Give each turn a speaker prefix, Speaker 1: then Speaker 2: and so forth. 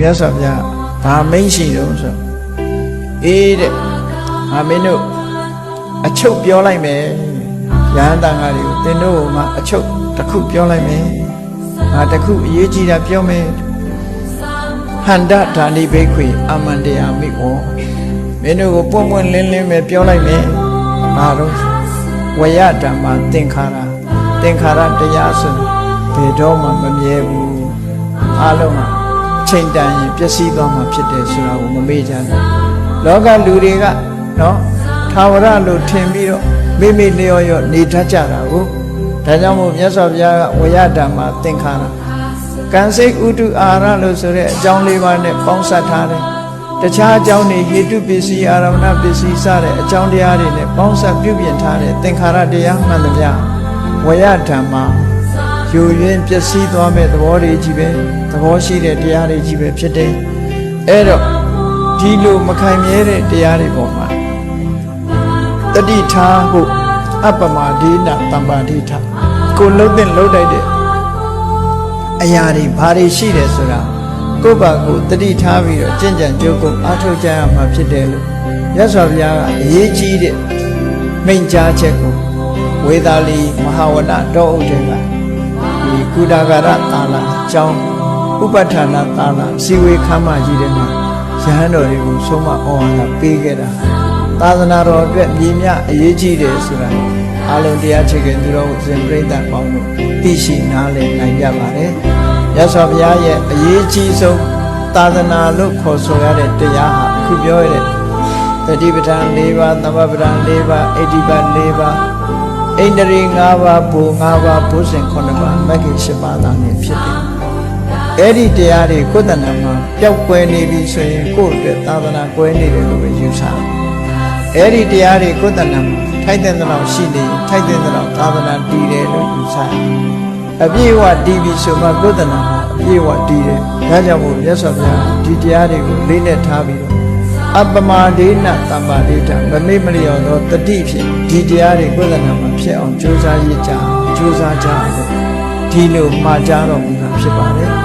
Speaker 1: မြတ်စွာဘုရားဘာမိန့်ရှိတော့ဆိုအေးတဲ့ငါမင်းတို့အချုပ်ပြောလိုက်မယ်ရဟန်းတန်ဃာတွေကိုသင်တို့ကငါအချုပ်တစ်ခုပြောလိုက်မယ်ငါတစ်ခုအရေးကြီးတာပြောမယ်ဟန္တဓာနိဘိခွေအမန္တယာမိဝောမင်းတို့ကိုပွင့်ပွင့်လင်းလင်းပဲပြောလိုက်မယ်ဘာတော့ဝရဓမ္မသင်္ခါရသင်္ခါရတရားဆိုဘယ်တော့မှမမြဲဘူးအားလုံးဟာအ ချိန်တန်ရင်ပျက်စီးသွားမှာဖြစ်တယ်ဆိုတာကိုမမေ့ကြနဲ့လောကလူတွေကနော်သာဝရလို့ထင်ပြီးတော့မိမိလျော်ရော့နေတတ်ကြတာကိုဒါကြောင့်မို့မြတ်စွာဘုရားကဝရဓမ္မသင်္ခါရကံစိတ်ဥတုအာရလို့ဆိုတဲ့အကြောင်းလေးပါးနဲ့ပေါင်းစပ်ထားတယ်တခြားအကြောင်းတွေဟေတုပစ္စည်းအာရမဏပစ္စည်းစတဲ့အကြောင်းတရားတွေနဲ့ပေါင်းစပ်ပြုပြင်ထားတဲ့သင်္ခါရတရားမှန်သမျှဝရဓမ္မ ယူရင်းပျက်စီးသွားမဲ့သဘောတွေကြီးပဲသဘောရှိတဲ့တရားတွေကြီးပဲဖြစ်တယ်အဲ့တော့ဒီလိုမခိုင်မြဲတဲ့တရားတွေပေါ်မှာတတိထားဖို့အပ္ပမဒိနာတမ္ပါဒိထကိုလှုပ်တဲ့လှုပ်တိုက်တဲ့အရာတွေဘာတွေရှိတယ်ဆိုတာကိုယ့်ဘာကိုယ်တတိထားပြီးတော့ကြင်ကြံကြိုးကိုအားထုတ်ကြရမှာဖြစ်တယ်လို့ရသော်ဘုရားကအရေးကြီးတဲ့မိန့်ကြားချက်ကိုဝေသာလီမဟာဝနတောအုပ်တွေက ဒီကုဒါဂရသာလာအကြောင်းဥပဋ္ဌာဏသာလာစီဝေခမ်းမကြီးတဲ့မှာရဟန်းတော်တွေကိုဆုံးမဩဝါဒပေးခဲ့တာသာသနာတော်အတွက်မြည်မြအရေးကြီးတယ်ဆိုတာအလုံးတရားချက်ကသူတော်ဦးဇင်ပြိဋ္ဌာန်ပေါင်းတို့သိရှိနားလည်နိုင်ကြပါတယ်။ရသော်ဘုရားရဲ့အရေးကြီးဆုံးသာသနာလို့ခေါ်ဆိုရတဲ့တရားဟာအခုပြောရတဲ့တတိပဋ္ဌာန်၄ပါးသမဗပဋ္ဌာန်၄ပါးအဋ္ဌိပတ်၄ပါး ဣန္ဒြေ၅ပါးဘူ၅ပါးဘုဇင်9ပါးမဂ္ဂင်10ပါးသာနေဖြစ်တယ်။အဲ့ဒီတရားတွေကိုယ်တဏ္ဍာမှာပျောက်ကွယ်နေပြီဆိုရင်ကိုယ့်အတွက်သာသနာကွယ်နေတယ်လို့ပဲယူဆတယ်။အဲ့ဒီတရားတွေကိုယ်တဏ္ဍာမှာထိုက်တဲ့လောက်ရှိနေရင်ထိုက်တဲ့လောက်သာသနာတည်တယ်လို့ယူဆတယ်။အပြည့်အဝတည်ပြီဆိုမှကိုယ်တဏ္ဍာမှာအပြည့်အဝတည်တယ်။ဒါကြောင့်မို့မြတ်စွာဘုရားဒီတရားတွေကိုလေးနဲ့ထားပြီးတော့ အပ္ပမဒေနတမ္ပါဒိဋ္ဌမမေ့မလျော်သောတတိဖြင့်ဒီတရားတွေကိုယ်တဏ္ဍာမှာဖြစ်အောင်ကြိုးစားရည်ကြကြိုးစားကြအောင်ဒီလိုမှာကြားတော်မူတာဖြစ်ပါတယ်